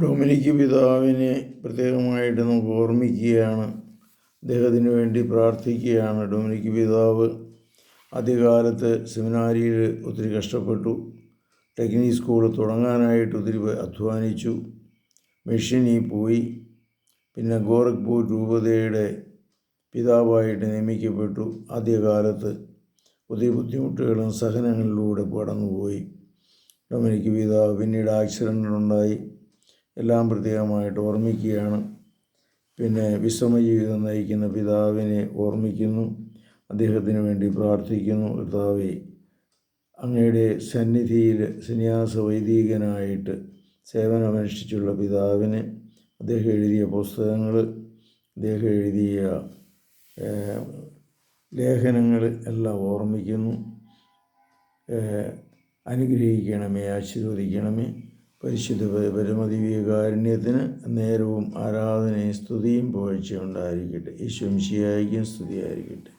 Dominic പിതാവിനെ പ്രത്യേകമായിട്ട് നമുക്ക് ഓർമ്മിക്കുകയാണ്. അദ്ദേഹത്തിന് വേണ്ടി പ്രാർത്ഥിക്കുകയാണ് ഡൊമിനിക്ക് പിതാവ്. ആദ്യകാലത്ത് സെമിനാരിയിൽ ഒത്തിരി കഷ്ടപ്പെട്ടു. ടെക്നിക് സ്കൂൾ തുടങ്ങാനായിട്ട് ഒത്തിരി അധ്വാനിച്ചു. മെഷീനിൽ പോയി. പിന്നെ ഗോരഖ്പൂർ രൂപതയുടെ പിതാവായിട്ട് നിയമിക്കപ്പെട്ടു. ആദ്യകാലത്ത് ഒത്തിരി ബുദ്ധിമുട്ടുകളും സഹനങ്ങളിലൂടെ കടന്നുപോയി ഡൊമിനിക്ക് പിതാവ് പിന്നീട് ആക്സിഡന്റുണ്ടായി എല്ലാം പ്രത്യേകമായിട്ട് ഓർമ്മിക്കുകയാണ്. പിന്നെ വിശ്രമ ജീവിതം നയിക്കുന്ന പിതാവിനെ ഓർമ്മിക്കുന്നു. അദ്ദേഹത്തിന് വേണ്ടി പ്രാർത്ഥിക്കുന്നു. കർത്താവെ അങ്ങയുടെ സന്നിധിയിൽ സന്യാസ വൈദികനായിട്ട് സേവനമനുഷ്ഠിച്ചുള്ള പിതാവിന് അദ്ദേഹം എഴുതിയ പുസ്തകങ്ങൾ അദ്ദേഹം എഴുതിയ ലേഖനങ്ങൾ എല്ലാം ഓർമ്മിക്കുന്നു. അനുഗ്രഹിക്കണമേ ആശീർവദിക്കണമേ. പരിശുദ്ധ പരമതി വികാരുണ്യത്തിന് നേരവും ആരാധനയും സ്തുതിയും പോഴ്ചയുണ്ടായിരിക്കട്ടെ യേശുംശിയായിരിക്കും സ്തുതിയായിരിക്കട്ടെ.